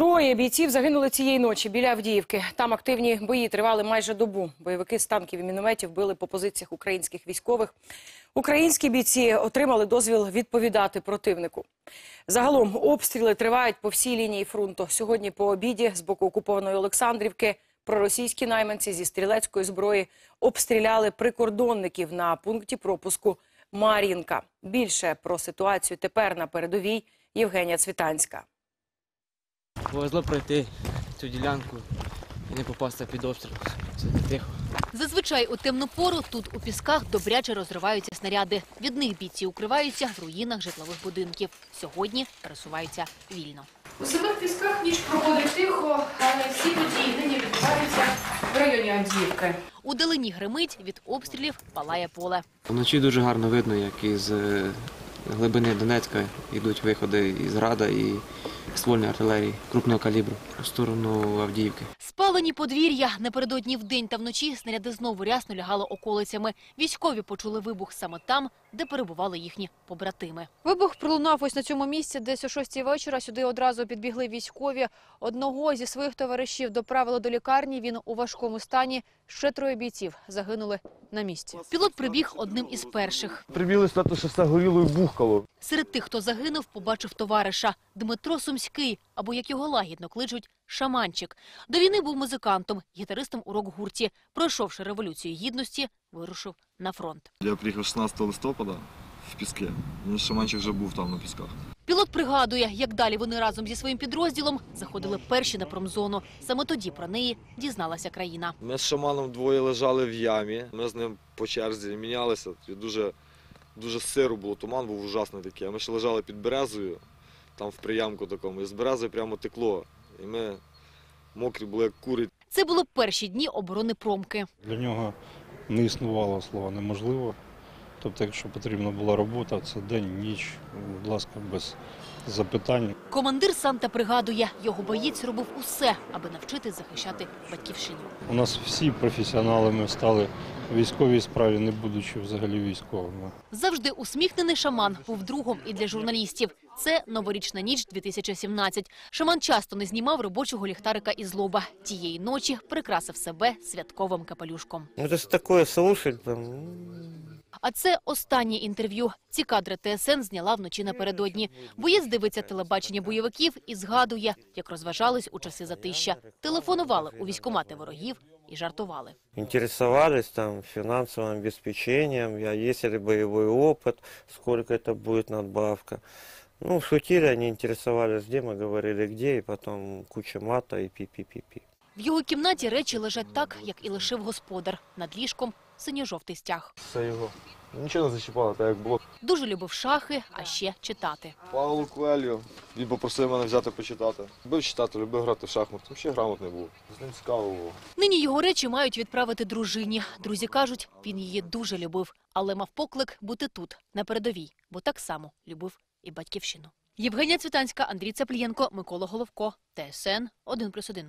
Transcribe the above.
Троє бійців загинули цієї ночі біля Авдіївки. Там активні бої тривали майже добу. Бойовики з танків і мінометів били по позиціях українських військових. Українські бійці отримали дозвіл відповідати противнику. Загалом обстріли тривають по всій лінії фронту. Сьогодні по обіді з боку окупованої Олександрівки проросійські найманці зі стрілецької зброї обстріляли прикордонників на пункті пропуску Мар'їнка. Більше про ситуацію тепер на передовій Євгенія Цвітанська. Повезло пройти цю ділянку і не попасти під обстріл. Це тихо. Зазвичай у темну пору тут у пісках добряче розриваються снаряди. Від них бійці укриваються в руїнах житлових будинків. Сьогодні пересуваються вільно. У самих пісках ніч проходить тихо, але всі події нині відбуваються в районі Авдіївки. У далині гримить, від обстрілів палає поле. Вночі дуже гарно видно, як із е, глибини Донецька йдуть виходи із града і ствольної артилерії крупного калібру в сторону Авдіївки. Спалені подвір'я. Напередодні вдень та вночі снаряди знову рясно лягали околицями. Військові почули вибух саме там, де перебували їхні побратими. Вибух пролунав ось на цьому місці, десь о 6 вечора. Сюди одразу підбігли військові. Одного зі своїх товаришів доправили до лікарні. Він у важкому стані. Ще троє бійців загинули на місці. Пілот прибіг одним із перших. Прибігли стати, що все горіло і бухкало. Серед тих, хто загинув, побачив товариша Дмитро Сумський, або як його лагідно кличуть Шаманчик. До війни був музикантом, гітаристом у рок-гурті. Пройшовши революцію гідності, вирушив на фронт. Я приїхав 16 листопада в Піски. Мій шаманчик вже був там на пісках. Пілот пригадує, як далі вони разом зі своїм підрозділом заходили перші на промзону. Саме тоді про неї дізналася країна. Ми з шаманом двоє лежали в ямі. Ми з ним по черзі мінялися. Дуже, дуже сиро було, туман був ужасний такий. А ми ще лежали під березою, там в приямку такому, і з берези прямо текло. І ми мокрі були, як кури. Це було перші дні оборони промки. Для нього не існувало слова неможливо. Тобто, якщо потрібна була робота, це день, ніч, будь ласка, без запитань. Командир Санта пригадує, його боєць робив усе, аби навчити захищати батьківщину. У нас всі професіоналами стали у військовій справі, не будучи взагалі військовими. Завжди усміхнений шаман був другом і для журналістів. Це новорічна ніч 2017. Шаман часто не знімав робочого ліхтарика із лоба. Тієї ночі прикрасив себе святковим капелюшком. Ну, это ж такое слушать там. А це останнє інтерв'ю. Ці кадри ТСН зняла вночі напередодні. Боєць дивиться телебачення бойовиків і згадує, як розважались у часи затища. Телефонували у військомати ворогів і жартували. Интересовались там финансовым обеспечением, я есть ли боевой опыт, сколько это будет надбавка. Ну, шутили, они интересовались, где мы говорили, где, и потом куча мата и пи-пи-пи-пи. В його кімнаті речі лежать так, як і лишив господар. Над ліжком синьо-жовтий стяг. Все його. Нічого не зачіпало, так як було. Дуже любив шахи, а ще читати. Павло Куельо, він попросив мене взяти почитати. Любив читати, любив грати в шахмат. Ще грамотний був. З ним цікаво було. Нині його речі мають відправити дружині. Друзі кажуть, він її дуже любив, але мав поклик бути тут, на передовій, бо так само любив і батьківщину. Євгенія Цвітанська, Андрій Цаплієнко, Микола Головко, ТСН 1+,1.